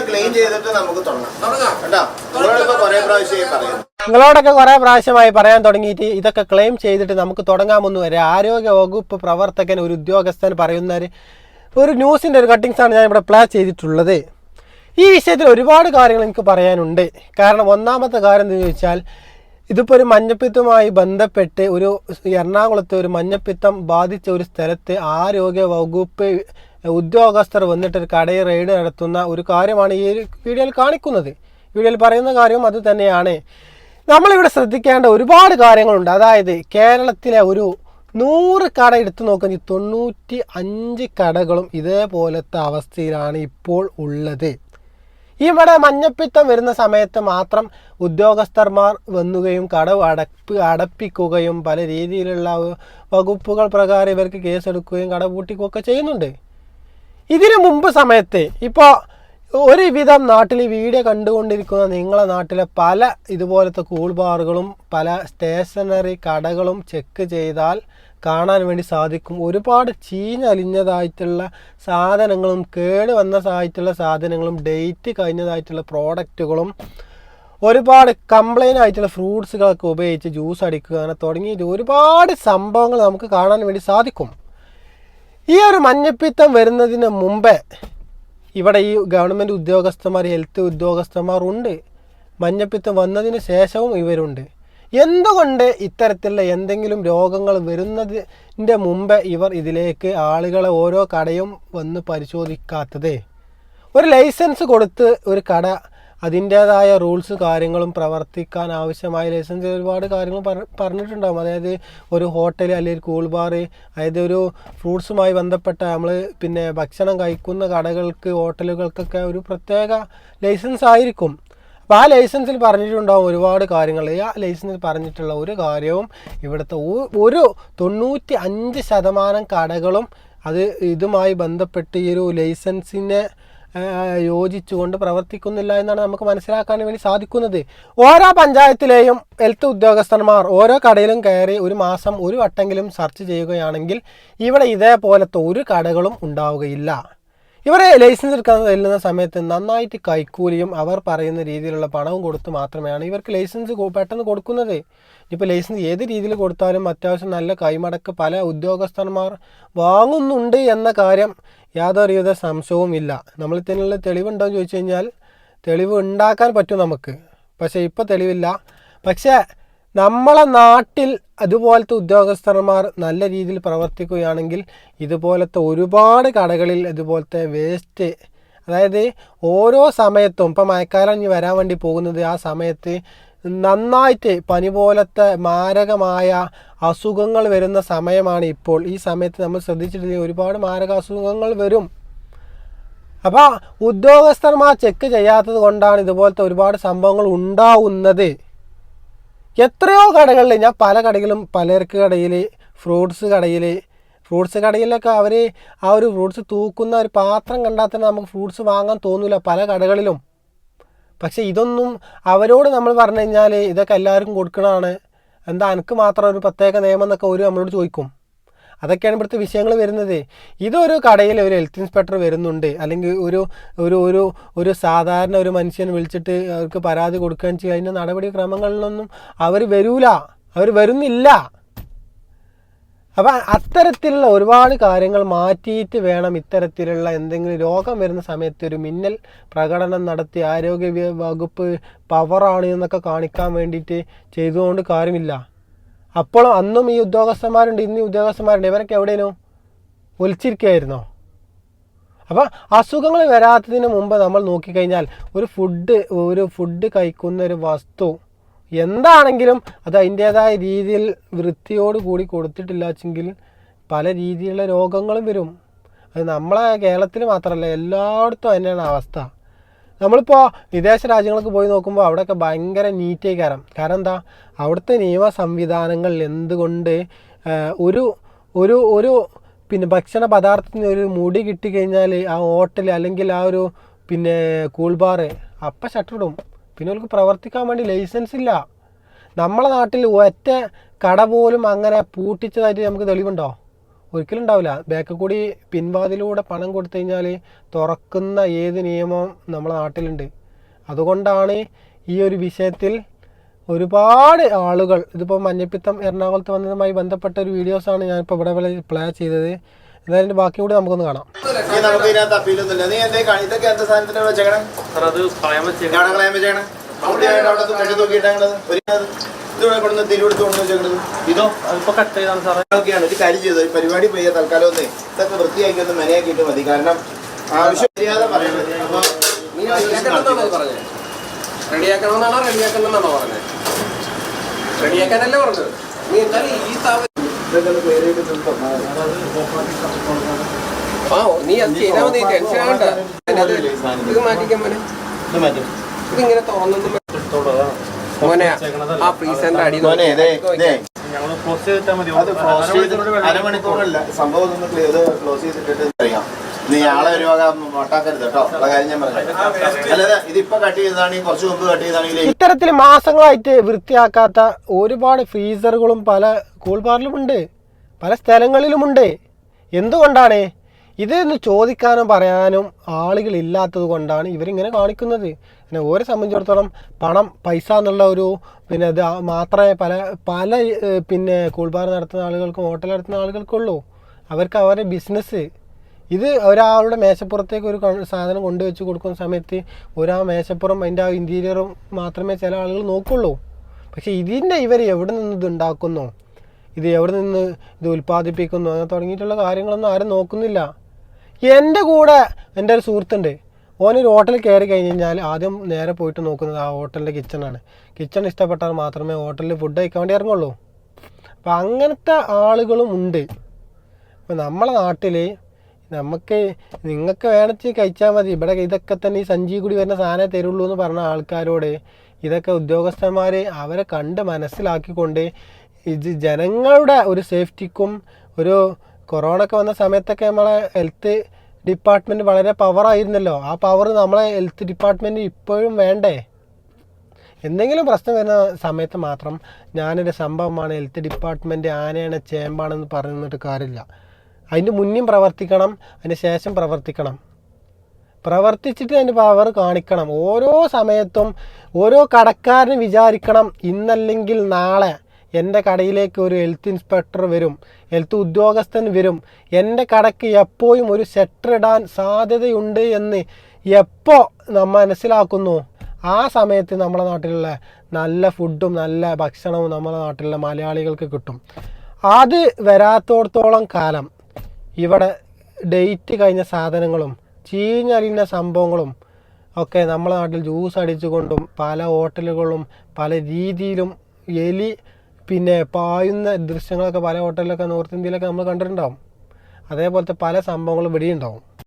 Clean ചെയ്തിട്ട് നമുക്ക് തുടങ്ങാം. കേട്ടോ നിങ്ങളിപ്പോ കുറെ പ്രാവശ്യമായി പറയുന്നു. നിങ്ങളോടൊക്കെ കുറേ പ്രാവശ്യമായി പറയാൻ തുടങ്ങിയിട്ട് ഇതൊക്കെ ക്ലെയിം ചെയ്തിട്ട് നമുക്ക് തുടങ്ങാമെന്ന് വരെ ആരോഗ്യ വകുപ്പ് പ്രവർത്തകൻ ഒരു ഉദ്യോഗസ്ഥൻ പറയുന്ന ഒരു- ന്യൂസിന്റെ ന്യൂസിന്റെ ഒരു കട്ടിങ്സ് ആണ് ഞാൻ ഇവിടെ പ്ലേ ചെയ്തിട്ടുള്ളത്. ഈ വിഷയത്തിൽ ഒരുപാട് കാര്യങ്ങൾ എനിക്ക് പറയാനുണ്ട്. കാരണം ഒന്നാമത്തെ കാര്യം എന്ന് ചോദിച്ചാൽ ഇതിപ്പോൾ ഒരു മഞ്ഞപ്പിത്തവുമായി ബന്ധപ്പെട്ട് ഒരു എറണാകുളത്തെ ഒരു മഞ്ഞപ്പിത്തം ബാധിച്ച ഒരു സ്ഥലത്ത് ആരോഗ്യ വകുപ്പ് ഉദ്യോഗസ്ഥർ വന്നിട്ട് ഒരു കടയിൽ റെയ്ഡ് നടത്തുന്ന ഒരു കാര്യമാണ് ഈ വീഡിയോയിൽ കാണിക്കുന്നത്. വീഡിയോയിൽ പറയുന്ന കാര്യവും അത് തന്നെയാണ്. നമ്മളിവിടെ ശ്രദ്ധിക്കേണ്ട ഒരുപാട് കാര്യങ്ങളുണ്ട്. അതായത് കേരളത്തിലെ ഒരു നൂറ് കട എടുത്തു നോക്കുന്ന തൊണ്ണൂറ്റി അഞ്ച് കടകളും ഇതേപോലത്തെ അവസ്ഥയിലാണ് ഇപ്പോൾ ഉള്ളത്. ഇവിടെ മഞ്ഞപ്പിത്തം വരുന്ന സമയത്ത് മാത്രം ഉദ്യോഗസ്ഥന്മാർ വന്നുകയും കട അടപ്പ് അടപ്പിക്കുകയും പല രീതിയിലുള്ള വകുപ്പുകൾ പ്രകാരം ഇവർക്ക് കേസെടുക്കുകയും കട പൂട്ടിക്കുകയൊക്കെ ചെയ്യുന്നുണ്ട്. ഇതിനു മുമ്പ് സമയത്ത് ഇപ്പോൾ ഒരുവിധം നാട്ടിൽ വീഡിയോ കണ്ടുകൊണ്ടിരിക്കുന്ന നിങ്ങളെ നാട്ടിലെ പല ഇതുപോലത്തെ കൂൾ ബാറുകളും പല സ്റ്റേഷനറി കടകളും ചെക്ക് ചെയ്താൽ കാണാൻ വേണ്ടി സാധിക്കും. ഒരുപാട് ചീഞ്ഞലിഞ്ഞതായിട്ടുള്ള സാധനങ്ങളും കേട് വന്നതായിട്ടുള്ള സാധനങ്ങളും ഡേറ്റ് കഴിഞ്ഞതായിട്ടുള്ള പ്രോഡക്റ്റുകളും ഒരുപാട് കംപ്ലൈന്റ് ആയിട്ടുള്ള ഫ്രൂട്ട്സുകളൊക്കെ ഉപയോഗിച്ച് ജ്യൂസ് അടിക്കുക അങ്ങനെ തുടങ്ങിയിട്ട് ഒരുപാട് സംഭവങ്ങൾ നമുക്ക് കാണാൻ വേണ്ടി സാധിക്കും. ഈ ഒരു മഞ്ഞപ്പിത്തം വരുന്നതിന് മുമ്പേ ഇവിടെ ഈ ഗവൺമെന്റ് ഉദ്യോഗസ്ഥന്മാർ ഹെൽത്ത് ഉദ്യോഗസ്ഥന്മാരുണ്ട്. മഞ്ഞപ്പിത്തം വന്നതിന് ശേഷവും ഇവരുണ്ട്. എന്തുകൊണ്ട് ഇത്തരത്തിലുള്ള എന്തെങ്കിലും രോഗങ്ങൾ വരുന്നതിന്റെ മുമ്പേ ഇവർ ഇതിലേക്ക് ആളുകളെ ഓരോ കടയും വന്ന് പരിശോധിക്കാത്തത്? ഒരു ലൈസൻസ് കൊടുത്ത് ഒരു കട അതിന്റേതായ റൂൾസ് കാര്യങ്ങളും പ്രവർത്തിക്കാൻ ആവശ്യമായ ലൈസൻസ് ഒരുപാട് കാര്യങ്ങൾ പറ- പറഞ്ഞിട്ടുണ്ടാകും അതായത് ഒരു ഹോട്ടൽ അല്ലെങ്കിൽ ഒരു കൂൾ ബാർ അതായത് ഒരു ഫ്രൂട്ട്സുമായി ബന്ധപ്പെട്ട നമ്മൾ പിന്നെ ഭക്ഷണം കഴിക്കുന്ന കടകൾക്ക് ഹോട്ടലുകൾക്കൊക്കെ ഒരു പ്രത്യേക ലൈസൻസ് ആയിരിക്കും. അപ്പോൾ ആ ലൈസൻസിൽ പറഞ്ഞിട്ടുണ്ടാവും ഒരുപാട് കാര്യങ്ങൾ. ആ ലൈസൻസിൽ പറഞ്ഞിട്ടുള്ള ഒരു കാര്യവും ഇവിടുത്തെ ഒരു തൊണ്ണൂറ്റി അഞ്ച് ശതമാനം കടകളും അത് ഇതുമായി ബന്ധപ്പെട്ട് ഈ ഒരു ലൈസൻസിനെ യോജിച്ചുകൊണ്ട് പ്രവർത്തിക്കുന്നില്ല എന്നാണ് നമുക്ക് മനസ്സിലാക്കാൻ വേണ്ടി സാധിക്കുന്നത്. ഓരോ പഞ്ചായത്തിലെയും ഹെൽത്ത് ഉദ്യോഗസ്ഥന്മാർ ഓരോ കടയിലും കയറി ഒരു മാസം ഒരു വട്ടെങ്കിലും സെർച്ച് ചെയ്യുകയാണെങ്കിൽ ഇവിടെ ഇതേപോലത്തെ ഒരു കടകളും ഉണ്ടാവുകയില്ല. ഇവരെ ലൈസൻസ് എടുക്കാൻ ചെല്ലുന്ന സമയത്ത് നന്നായിട്ട് കൈക്കൂലിയും അവർ പറയുന്ന രീതിയിലുള്ള പണവും കൊടുത്ത് മാത്രമാണ് ഇവർക്ക് ലൈസൻസ് പെട്ടെന്ന് കൊടുക്കുന്നത്. ഇപ്പോൾ ലൈസൻസ് ഏത് രീതിയിൽ കൊടുത്താലും അത്യാവശ്യം നല്ല കൈമടക്ക് പല ഉദ്യോഗസ്ഥന്മാർ വാങ്ങുന്നുണ്ട് എന്ന കാര്യം യാതൊരുവിധ സംശയവും ഇല്ല. നമ്മൾ ഇതിനുള്ള തെളിവുണ്ടോ എന്ന് ചോദിച്ചു കഴിഞ്ഞാൽ തെളിവ് ഉണ്ടാക്കാൻ പറ്റും നമുക്ക്. പക്ഷേ ഇപ്പോൾ തെളിവില്ല. പക്ഷേ നമ്മളെ നാട്ടിൽ അതുപോലത്തെ ഉദ്യോഗസ്ഥന്മാർ നല്ല രീതിയിൽ പ്രവർത്തിക്കുകയാണെങ്കിൽ ഇതുപോലത്തെ ഒരുപാട് കടകളിൽ ഇതുപോലത്തെ വേസ്റ്റ് അതായത് ഓരോ സമയത്തും ഇപ്പം മഴക്കാലം ഇനി വരാൻ വേണ്ടി പോകുന്നത് ആ സമയത്ത് നന്നായിട്ട് പനി പോലത്തെ മാരകമായ അസുഖങ്ങൾ വരുന്ന സമയമാണ് ഇപ്പോൾ. ഈ സമയത്ത് നമ്മൾ ശ്രദ്ധിച്ചിട്ടില്ലെങ്കിൽ ഒരുപാട് മാരക അസുഖങ്ങൾ വരും. അപ്പോൾ ഉദ്യോഗസ്ഥന്മാർ ചെക്ക് ചെയ്യാത്തത് കൊണ്ടാണ് ഇതുപോലത്തെ ഒരുപാട് സംഭവങ്ങൾ ഉണ്ടാവുന്നത്. എത്രയോ കടകളിൽ ഞാൻ പല കടയിലും പലചരക്ക് കടയിൽ ഫ്രൂട്ട്സ് കടയിൽ ഫ്രൂട്ട്സ് കടയിലൊക്കെ അവർ ആ ഒരു ഫ്രൂട്ട്സ് തൂക്കുന്ന ഒരു പാത്രം കണ്ടാൽ തന്നെ നമുക്ക് ഫ്രൂട്ട്സ് വാങ്ങാൻ തോന്നില്ല പല കടകളിലും. പക്ഷേ ഇതൊന്നും അവരോട് നമ്മൾ പറഞ്ഞു കഴിഞ്ഞാൽ ഇതൊക്കെ എല്ലാവർക്കും കൊടുക്കണതാണ്. എന്താ എനിക്ക് മാത്രം ഒരു പ്രത്യേക നിയമം എന്നൊക്കെ ഒരു നമ്മളോട് ചോദിക്കും. അതൊക്കെയാണ് ഇവിടുത്തെ വിഷയങ്ങൾ വരുന്നത്. ഇതൊരു കടയിൽ ഒരു ഹെൽത്ത് ഇൻസ്പെക്ടർ വരുന്നുണ്ട്. അല്ലെങ്കിൽ ഒരു ഒരു ഒരു ഒരു സാധാരണ ഒരു മനുഷ്യൻ വിളിച്ചിട്ട് അവർക്ക് പരാതി കൊടുക്കുകയും ചെയ്യുക അതിന്റെ നടപടിക്രമങ്ങളിലൊന്നും അവർ വരൂല. അവർ വരുന്നില്ല. അപ്പം അത്തരത്തിലുള്ള ഒരുപാട് കാര്യങ്ങൾ മാറ്റിയിട്ട് വേണം ഇത്തരത്തിലുള്ള എന്തെങ്കിലും രോഗം വരുന്ന സമയത്ത് ഒരു മിന്നൽ പ്രകടനം നടത്തി ആരോഗ്യ വകുപ്പ് പവറാണ് എന്നൊക്കെ കാണിക്കാൻ വേണ്ടിയിട്ട് ചെയ്തുകൊണ്ട് കാര്യമില്ല. അപ്പോഴും അന്നും ഈ ഉദ്യോഗസ്ഥന്മാരുണ്ട് ഇന്ന് ഉദ്യോഗസ്ഥന്മാരുണ്ട്. ഇവരൊക്കെ എവിടെയോ ഒലിച്ചിരിക്കുകയായിരുന്നോ? അപ്പം അസുഖങ്ങൾ വരാത്തതിന് മുമ്പ് നമ്മൾ നോക്കിക്കഴിഞ്ഞാൽ ഒരു ഫുഡ് ഒരു ഫുഡ് കഴിക്കുന്ന ഒരു വസ്തു എന്താണെങ്കിലും അത് അതിന്റേതായ രീതിയിൽ വൃത്തിയോട് കൂടി കൊടുത്തിട്ടില്ല വെച്ചെങ്കിൽ പല രീതിയിലുള്ള രോഗങ്ങളും വരും. അത് നമ്മളെ കേരളത്തിൽ മാത്രമല്ല എല്ലായിടത്തും തന്നെയാണ് അവസ്ഥ. നമ്മളിപ്പോൾ വിദേശ രാജ്യങ്ങൾക്ക് പോയി നോക്കുമ്പോൾ അവിടെയൊക്കെ ഭയങ്കര നീറ്റായി കയറാം കാരണം എന്താ? അവിടുത്തെ നിയമ സംവിധാനങ്ങൾ എന്തുകൊണ്ട് ഒരു ഒരു ഒരു പിന്നെ ഭക്ഷണ പദാർത്ഥത്തിന് ഒരു മുടി കിട്ടിക്കഴിഞ്ഞാൽ ആ ഹോട്ടൽ അല്ലെങ്കിൽ ആ ഒരു പിന്നെ കൂൾബാറ് അപ്പം അപ്പം ഷട്ടറിടും. പിന്നെ അവർക്ക് പ്രവർത്തിക്കാൻ വേണ്ടി ലൈസൻസ് ഇല്ല. നമ്മളെ നാട്ടിൽ ഒറ്റ കട പോലും അങ്ങനെ പൂട്ടിച്ചതായിട്ട് നമുക്ക് തെളിവുണ്ടോ? ഒരിക്കലും ഉണ്ടാവില്ല. ബാക്കിൽ പിൻവാതിലൂടെ പണം കൊടുത്തു കഴിഞ്ഞാൽ തുറക്കുന്ന ഏത് നിയമവും നമ്മളെ നാട്ടിലുണ്ട്. അതുകൊണ്ടാണ് ഈ ഒരു വിഷയത്തിൽ ഒരുപാട് ആളുകൾ ഇതിപ്പോൾ മഞ്ഞപ്പിത്തം എറണാകുളത്ത് വന്നതുമായി ബന്ധപ്പെട്ട ഒരു വീഡിയോസാണ് ഞാനിപ്പോൾ ഇവിടെ പ്ലേ ചെയ്തത്. എന്തായാലും ഇതിന്റെ ബാക്കി കൂടി നമുക്കൊന്ന് കാണാം. നമുക്ക് ഇതിനകത്ത് അപ്പീലൊന്നുമില്ല. നീ എന്തേ ഇതൊക്കെ എന്താ സാധനത്തിന് വെച്ചേക്കണം? സാർ അത് അവിടെ കെട്ടി തൂക്കിയിട്ടേക്കണത് ഒരു ഇത് കൊണ്ടുവന്ന് തിരുവെടുത്ത് കൊണ്ടു വെച്ചേക്കണത്. ഇതോ അതിപ്പോ കട്ട് ചെയ്താണ് സാറേ. ഒക്കെയാണ് ഒരു കാര്യം ചെയ്തത് പരിപാടി പോയ തൽക്കാലം ഒന്ന് ഇതൊക്കെ വൃത്തിയാക്കി ഒന്ന് മെനയാക്കിയിട്ട് മതി. കാരണം ആവശ്യം ചെയ്യാതെ പറയുന്നത് അപ്പോൾ നീ റെഡിയാക്കണമെന്നാണോ റെഡിയാക്കണമെന്നാണോ റെഡിയാക്കണമെന്നാണോ പറഞ്ഞത്? റെഡിയാക്കാനല്ലേ പറഞ്ഞത്? നീ എന്തായാലും ഈ സ്ഥാപനം ആ നീ അത് ചെയ്താൽ മതി ടെൻഷൻ അതിനകത്ത് ഇത് മാറ്റിക്കാൻ മോനെ. ഇതിങ്ങനെ തുറന്നൊന്നും മോനെ ആ ഫ്രീസറിന്റെ അടി അരമണിക്കൂറല്ല സംഭവം ഒന്ന് ക്ലോസ് ചെയ്തിട്ട് അറിയാം. നീ ആളെ ഒരു കേട്ടോ. കട്ട് ഇത്തരത്തിൽ മാസങ്ങളായിട്ട് വൃത്തിയാക്കാത്ത ഒരുപാട് ഫ്രീസറുകളും പല കൂൾ ബാറിലുമുണ്ട് പല സ്ഥലങ്ങളിലുമുണ്ട്. എന്തുകൊണ്ടാണ്? ഇതെന്ന് ചോദിക്കാനും പറയാനും ആളുകൾ ഇല്ലാത്തത് കൊണ്ടാണ് ഇവരിങ്ങനെ കാണിക്കുന്നത്. പിന്നെ ഓരെ സംബന്ധിച്ചിടത്തോളം പണം പൈസ എന്നുള്ള ഒരു പിന്നെ ഇത് മാത്രമേ പല പല പിന്നെ കൂൾബാർ നടത്തുന്ന ആളുകൾക്കും ഹോട്ടൽ നടത്തുന്ന ആളുകൾക്കുള്ളൂ. അവർക്ക് അവരുടെ ബിസിനസ് ഇത് ഒരാളുടെ മേശപ്പുറത്തേക്ക് ഒരു സാധനം കൊണ്ടുവച്ച് കൊടുക്കുന്ന സമയത്ത് ഒരാ മേശപ്പുറം അതിന്റെ ആ ഇന്റീരിയറും മാത്രമേ ചില ആളുകൾ നോക്കുള്ളൂ. പക്ഷേ ഇതിന്റെ ഇവർ എവിടെ നിന്ന് ഇത് ഉണ്ടാക്കുന്നു? ഇത് എവിടെ നിന്ന് ഇത് ഉൽപ്പാദിപ്പിക്കുന്നു? അങ്ങനെ തുടങ്ങിയിട്ടുള്ള കാര്യങ്ങളൊന്നും ആരും നോക്കുന്നില്ല. എന്റെ കൂടെ എന്റെ ഒരു സുഹൃത്തുണ്ട്. ഓനൊരു ഹോട്ടലിൽ കയറി കഴിഞ്ഞ് കഴിഞ്ഞാൽ ആദ്യം നേരെ പോയിട്ട് നോക്കുന്നത് ആ ഹോട്ടലിന്റെ കിച്ചണാണ്. കിച്ചൺ ഇഷ്ടപ്പെട്ടാൽ മാത്രമേ ഹോട്ടലിൽ ഫുഡ് കഴിക്കാൻ വേണ്ടി ഇറങ്ങുള്ളൂ. അപ്പം അങ്ങനത്തെ ആളുകളും ഉണ്ട്. ഇപ്പം നമ്മളെ നാട്ടിൽ നമുക്ക് നിങ്ങൾക്ക് വേണമെങ്കിൽ കഴിച്ചാൽ മതി. ഇവിടെ ഇതൊക്കെ തന്നെ ഈ സഞ്ചി കൂടി വരുന്ന സാധനം തരുള്ളൂ എന്ന് പറഞ്ഞ ആൾക്കാരോട് ഇതൊക്കെ ഉദ്യോഗസ്ഥന്മാർ അവരെ കണ്ട് മനസ്സിലാക്കിക്കൊണ്ട് ഇത് ജനങ്ങളുടെ ഒരു സേഫ്റ്റിക്കും ഒരു കൊറോണ ഒക്കെ വന്ന സമയത്തൊക്കെ നമ്മളെ ഹെൽത്ത് ഡിപ്പാർട്ട്മെന്റ് വളരെ പവറായിരുന്നല്ലോ ആ പവർ നമ്മളെ ഹെൽത്ത് ഡിപ്പാർട്ട്മെന്റ് ഇപ്പോഴും വേണ്ടേ? എന്തെങ്കിലും പ്രശ്നം വരുന്ന സമയത്ത് മാത്രം ഞാനൊരു സംഭവമാണ് ഹെൽത്ത് ഡിപ്പാർട്ട്മെന്റ് ആനയാണ് ചേമ്പാണെന്ന് പറഞ്ഞിട്ട് കാര്യമില്ല. അതിന്റെ മുന്നും പ്രവർത്തിക്കണം അതിന് ശേഷം പ്രവർത്തിക്കണം. പ്രവർത്തിച്ചിട്ട് അതിന്റെ പവർ കാണിക്കണം. ഓരോ സമയത്തും ഓരോ കടക്കാരനും വിചാരിക്കണം ഇന്നല്ലെങ്കിൽ നാളെ എന്റെ കടയിലേക്ക് ഒരു ഹെൽത്ത് ഇൻസ്പെക്ടർ വരും ഹെൽത്ത് ഉദ്യോഗസ്ഥൻ വരും. എന്റെ കടയ്ക്ക് എപ്പോഴും ഒരു ഷട്ടർ ഇടാൻ സാധ്യതയുണ്ട് എന്ന് എപ്പോൾ നമ്മൾ മനസ്സിലാക്കുന്നു? ആ സമയത്ത് നമ്മുടെ നാട്ടിലുള്ള നല്ല ഫുഡും നല്ല ഭക്ഷണവും നമ്മുടെ നാട്ടിലുള്ള മലയാളികൾക്ക് കിട്ടും. അത് വരാത്തോടത്തോളം കാലം ഇവിടെ ഡേറ്റ് കഴിഞ്ഞ സാധനങ്ങളും ചീഞ്ഞലിഞ്ഞ സംഭവങ്ങളും ഒക്കെ നമ്മളെ നാട്ടിൽ ജ്യൂസ് അടിച്ചുകൊണ്ടും പല ഹോട്ടലുകളും പല രീതിയിലും എലി പിന്നെ പായുന്ന ദൃശ്യങ്ങളൊക്കെ പല ഹോട്ടലിലൊക്കെ നോർത്ത് ഇന്ത്യയിലൊക്കെ നമ്മൾ കണ്ടിട്ടുണ്ടാവും. അതേപോലത്തെ പല സംഭവങ്ങളും ഇവിടെ ഉണ്ടാവും.